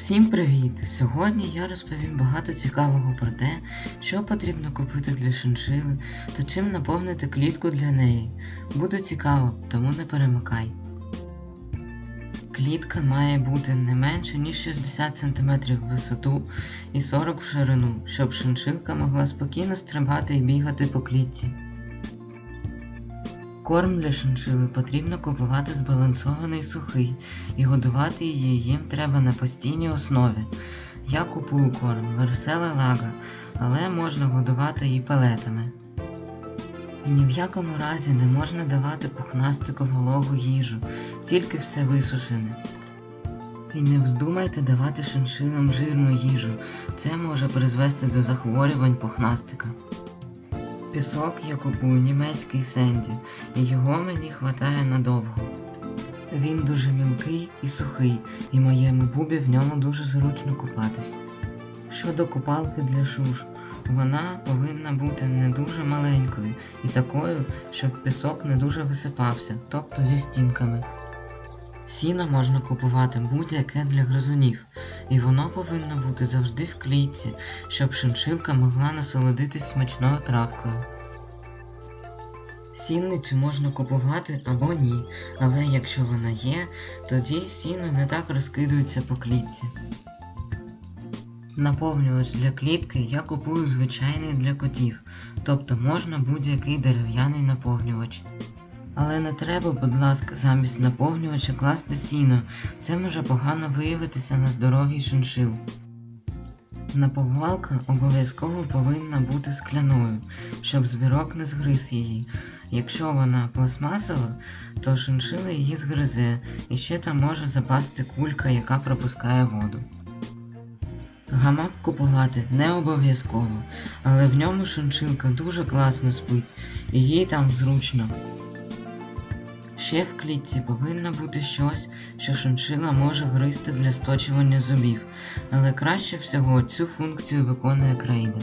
Всім привіт! Сьогодні я розповім багато цікавого про те, що потрібно купити для шиншили та чим наповнити клітку для неї. Буде цікаво, тому не перемикай. Клітка має бути не менше ніж 60 см в висоту і 40 в ширину, щоб шиншилка могла спокійно стрибати і бігати по клітці. Корм для шиншили потрібно купувати збалансований сухий, і годувати її їм треба на постійній основі. Я купую корм Версела Лага, але можна годувати і пелетами. І ні в якому разі не можна давати пухнастику вологу їжу, тільки все висушене. І не вздумайте давати шиншилам жирну їжу, це може призвести до захворювань пухнастика. Пісок я купую німецький Сенді, і його мені хватає надовго. Він дуже мілкий і сухий, і моєму бубі в ньому дуже зручно купатись. Щодо купалки для шуш, вона повинна бути не дуже маленькою і такою, щоб пісок не дуже висипався, тобто зі стінками. Сіно можна купувати будь-яке для гризунів, і воно повинно бути завжди в клітці, щоб шиншилка могла насолодитись смачною травкою. Сінницю можна купувати або ні, але якщо вона є, тоді сіно не так розкидується по клітці. Наповнювач для клітки я купую звичайний для котів, тобто можна будь-який дерев'яний наповнювач. Але не треба, будь ласка, замість наповнювача класти сіно, це може погано виявитися на здоров'ї шиншил. Наповалка обов'язково повинна бути скляною, щоб звірок не згриз її. Якщо вона пластмасова, то шиншила її згризе, і ще там може запасти кулька, яка пропускає воду. Гамак купувати не обов'язково, але в ньому шиншилка дуже класно спить, і їй там зручно. Ще в клітці повинно бути щось, що шиншила може гризти для сточування зубів, але краще всього цю функцію виконує крейда.